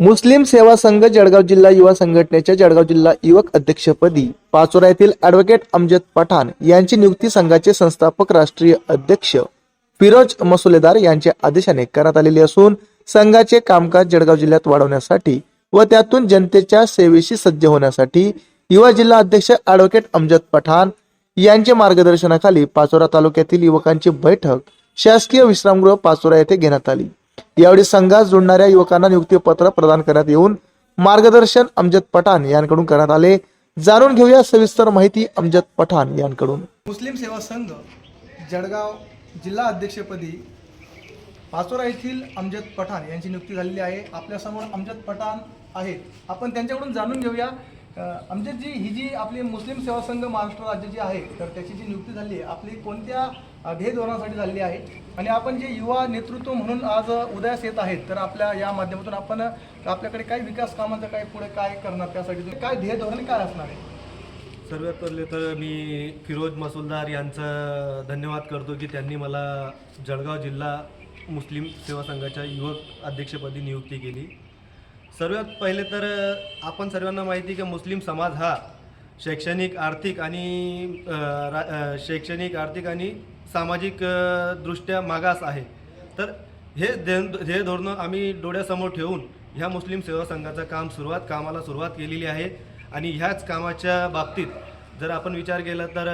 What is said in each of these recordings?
मुस्लिम सेवा संघ जळगाव जिल्हा युवा संघटनेच्या जळगाव जिल्हा युवक अध्यक्षपदी पाचोरा येथील ॲडव्होकेट अमजद पठाण यांची नियुक्ती संघाचे संस्थापक राष्ट्रीय अध्यक्ष फिरोज मसुलेदार यांच्या आदेशाने करण्यात आलेली असून संघाचे कामकाज जळगाव जिल्ह्यात वाढवण्यासाठी व त्यातून जनतेच्या सेवेशी सज्ज होण्यासाठी युवा जिल्हा अध्यक्ष ॲडव्होकेट अमजद पठाण यांच्या मार्गदर्शनाखाली पाचोरा तालुक्यातील युवकांची बैठक शासकीय विश्रामगृह पाचोरा येथे घेण्यात आली. यावेळी संघास जोडणाऱ्या युवकांना नियुक्तीपत्र प्रदान करण्यात येऊन मार्गदर्शन अमजद पठाण यांकडून करण्यात आले. जाणून घेऊया सविस्तर माहिती अमजद पठाण यांकडून. मुस्लिम सेवा संघ जळगाव जिल्हा अध्यक्षपदी पाचोरा येथील अमजद पठाण यांची नियुक्ती झालेली आहे. आपल्यासमोर अमजद पठाण आहेत. आपण त्यांच्याकडून जाणून घेऊया आमच्या जी ही जी आपली मुस्लिम सेवा संघ महाराष्ट्र राज्य जी आहे तर त्याची जी नियुक्ती झाली आहे आपली कोणत्या ध्येय धोरणासाठी झालेली आहे? आणि आपण जे युवा नेतृत्व म्हणून आज उदयास येत आहेत तर आपल्या या माध्यमातून आपण आपल्याकडे काय विकास कामाचं काय पुढे काय करणार त्यासाठी? काय ध्येय धोरण काय असणार आहे? सर्वात पहिले तर मी फिरोज मसुलदार यांचं धन्यवाद करतो की त्यांनी मला जळगाव जिल्हा मुस्लिम सेवा संघाच्या युवक अध्यक्षपदी नियुक्ती केली. सर्वात पहिले तर आपण सर्वांना माहिती की मुस्लिम समाज हा शैक्षणिक आर्थिक आणि रा- शैक्षणिक आर्थिक आणि सामाजिक दृष्ट्या मागास आहे. तर हे हे धोरणं आम्ही डोळ्यासमोर ठेवून ह्या मुस्लिम सेवा संघाचं काम सुरुवात कामाला सुरुवात केलेली आहे. आणि ह्याच कामाच्या बाबतीत जर आपण विचार केला तर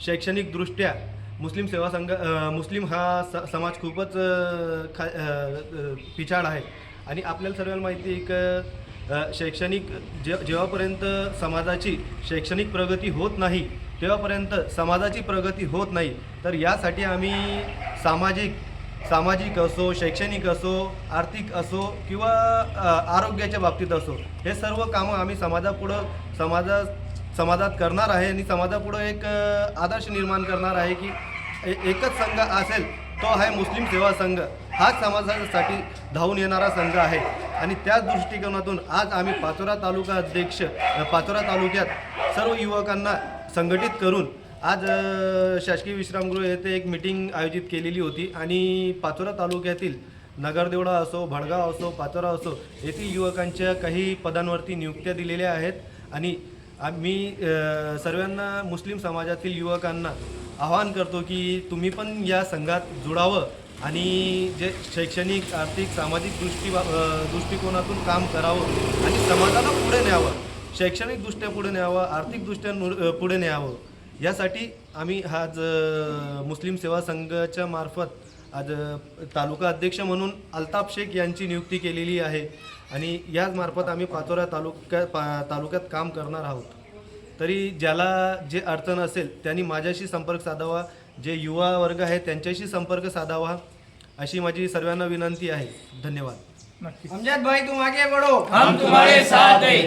शैक्षणिकदृष्ट्या मुस्लिम सेवा संघ मुस्लिम हा स समाज खूपच खा पिछाड आहे. आणि आपल्याला सर्वांना माहिती आहे की शैक्षणिक जे जेव्हापर्यंत समाजाची शैक्षणिक प्रगती होत नाही तेव्हापर्यंत समाजाची प्रगती होत नाही. तर यासाठी आम्ही सामाजिक सामाजिक असो शैक्षणिक असो आर्थिक असो किंवा आरोग्याच्या बाबतीत असो हे सर्व कामं आम्ही समाजापुढं समाजा समाजात करणार आहे आणि समाजापुढं एक आदर्श निर्माण करणार आहे की ए- एकच संघ असेल तो आहे मुस्लिम सेवा संघ. हाच समाजासाठी धावून येणारा संघ आहे. आणि त्याच दृष्टिकोनातून आज आम्ही पाचोरा तालुका अध्यक्ष पाचोरा तालुक्यात सर्व युवकांना संघटित करून आज शासकीय विश्रामगृह येथे एक मिटिंग आयोजित केलेली होती. आणि पाचोरा तालुक्यातील नगरदेवडा असो भडगाव असो पाचोरा असो येथील युवकांच्या काही पदांवरती नियुक्त्या दिलेल्या आहेत. आणि मी सर्वांना मुस्लिम समाजातील युवकांना आवाहन करतो की तुम्ही पण या संघात जुडावं. आणि जे शैक्षणिक आर्थिक सामाजिक दृष्टी दृष्टिकोनातून काम करावं आणि समाजाला पुढे न्यावं शैक्षणिकदृष्ट्या पुढे न्यावं आर्थिकदृष्ट्या पुढे न्यावं यासाठी आम्ही आज मुस्लिम सेवा संघाच्या मार्फत आज तालुका अध्यक्ष म्हणून अल्ताफ शेख यांची नियुक्ती केलेली आहे आणि याच मार्फत आम्ही पाचोरा तालुक्यात पा तालुक्यात काम करणार आहोत. तरी ज्याला जे अडचण असेल त्यांनी माझ्याशी संपर्क साधावा जे युवा वर्ग आहे त्यांच्याशी संपर्क साधावा अशी माझी सर्वांना विनंती आहे. धन्यवाद. नक्की अमजद भाई तुम आगे बढ़ो हम तुम्हारे साथ हैं.